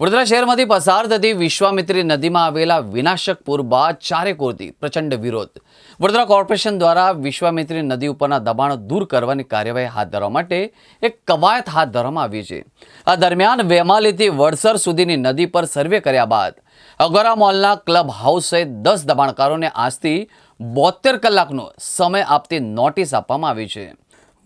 વડોદરા શહેરમાંથી પસાર થતી વિશ્વામિત્રી નદીમાં આવેલા વિનાશક પૂર બાદ ચારે કોરથી પ્રચંડ વિરોધ. વડોદરા કોર્પોરેશન દ્વારા વિશ્વામિત્રી નદી ઉપરના દબાણો દૂર કરવાની કાર્યવાહી હાથ ધરવા માટે એક કવાયત હાથ ધરવામાં આવી છે. આ દરમિયાન વેમાલીથી વડસર સુધીની નદી પર સર્વે કર્યા બાદ અગોરા મોલના ક્લબ હાઉસ દસ દબાણકારોને આજથી બોતેર કલાકનો સમય આપતી નોટિસ આપવામાં આવી છે.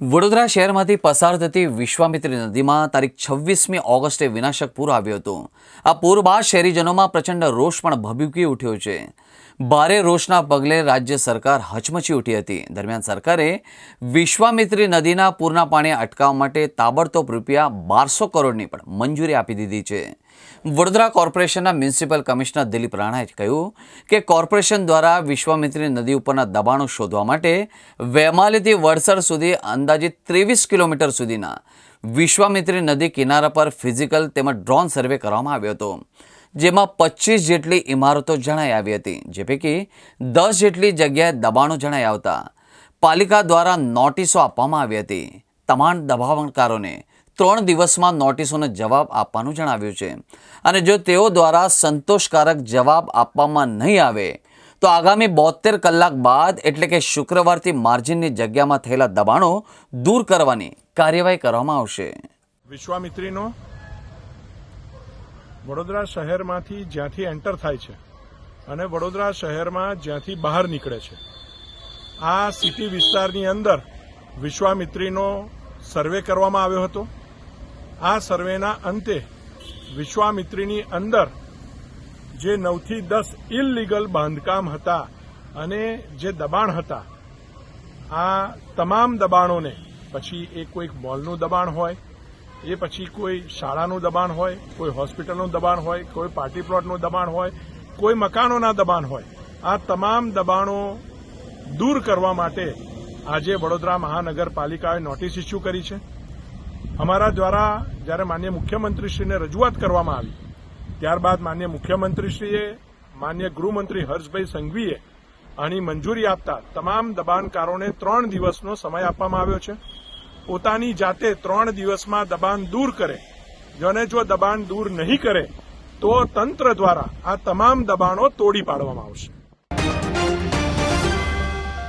વડોદરા શહેરમાંથી પસાર થતી વિશ્વામિત્રી નદીમાં તારીખ છવ્વીસમી ઓગસ્ટે વિનાશક પૂર આવ્યું હતું. આ પૂર બાદ શહેરીજનોમાં પ્રચંડ રોષ પણ ભભૂકી ઉઠ્યો છે. ભારે રોષના પગલે રાજ્ય સરકાર હચમચી ઉઠી હતી. દરમિયાન સરકારે વિશ્વામિત્રી નદીના પૂરના પાણી અટકાવવા માટે તાબડતોબ રૂપિયા બારસો કરોડની પણ મંજૂરી આપી દીધી છે. વડોદરા કોર્પોરેશનના મ્યુનિસિપલ કમિશનર દિલીપ રાણાએ કહ્યું કે કોર્પોરેશન દ્વારા વિશ્વામિત્રી નદી ઉપરના દબાણો શોધવા માટે વેમાલીથી વડસર સુધી અંદાજિત ત્રેવીસ કિલોમીટર સુધીના વિશ્વામિત્રી નદી કિનારા પર ફિઝિકલ તેમજ ડ્રોન સર્વે કરવામાં આવ્યો હતો, જેમાં પચીસ જેટલી ઇમારતો જણાઈ આવી હતી, જે પૈકી દસ જેટલી જગ્યાએ દબાણો જણાઈ આવતા પાલિકા દ્વારા નોટિસો આપવામાં આવી હતી. તમામ દબાણકારોને ત્રણ દિવસમાં નોટિસોનો જવાબ આપવાનું જણાવ્યું છે. અને જો તેઓ દ્વારા સંતોષકારક જવાબ આપવામાં નહીં આવે, તો આગામી બોતેર કલાક બાદ એટલે કે શુક્રવારથી માર્જિનની જગ્યામાં થયેલા દબાણો દૂર કરવાની કાર્યવાહી કરવામાં આવશે. વિશ્વામિત્રીનો વડોદરા શહેરમાંથી જ્યાંથી એન્ટર થાય છે અને વડોદરા શહેરમાં જ્યાંથી બહાર નીકળે છે, આ સિટી વિસ્તારની અંદર વિશ્વામિત્રીનો સર્વે કરવામાં આવ્યો હતો. આ સર્વેના અંતે વિશ્વામિત્રીની અંદર જે નવથી દસ ઇલલીગલ બાંધકામ હતા અને જે દબાણ હતા, આ તમામ દબાણોને, પછી એ કોઈક મોલનું દબાણ હોય, એ પછી કોઈ શાળાનું દબાણ હોય, કોઈ હોસ્પિટલનું દબાણ હોય, કોઈ પાર્ટી પ્લોટનું દબાણ હોય, કોઈ મકાનોના દબાણ હોય, આ તમામ દબાણો દૂર કરવા માટે આજે વડોદરા મહાનગરપાલિકાએ નોટિસ ઇસ્યુ કરી છે. અમારા દ્વારા જ્યારે માન્ય મુખ્યમંત્રીશ્રીને રજૂઆત કરવામાં આવી, ત્યારબાદ માન્ય મુખ્યમંત્રીશ્રીએ, માન્ય ગૃહમંત્રી હર્ષભાઈ સંઘવીએ આની મંજૂરી આપતા તમામ દબાણકારોને ત્રણ દિવસનો સમય આપવામાં આવ્યો છે. પોતાની જાતે ત્રણ દિવસમાં દબાણ દૂર કરે. અને જો દબાણ દૂર નહીં કરે, તો તંત્ર દ્વારા આ તમામ દબાણો તોડી પાડવામાં આવશે.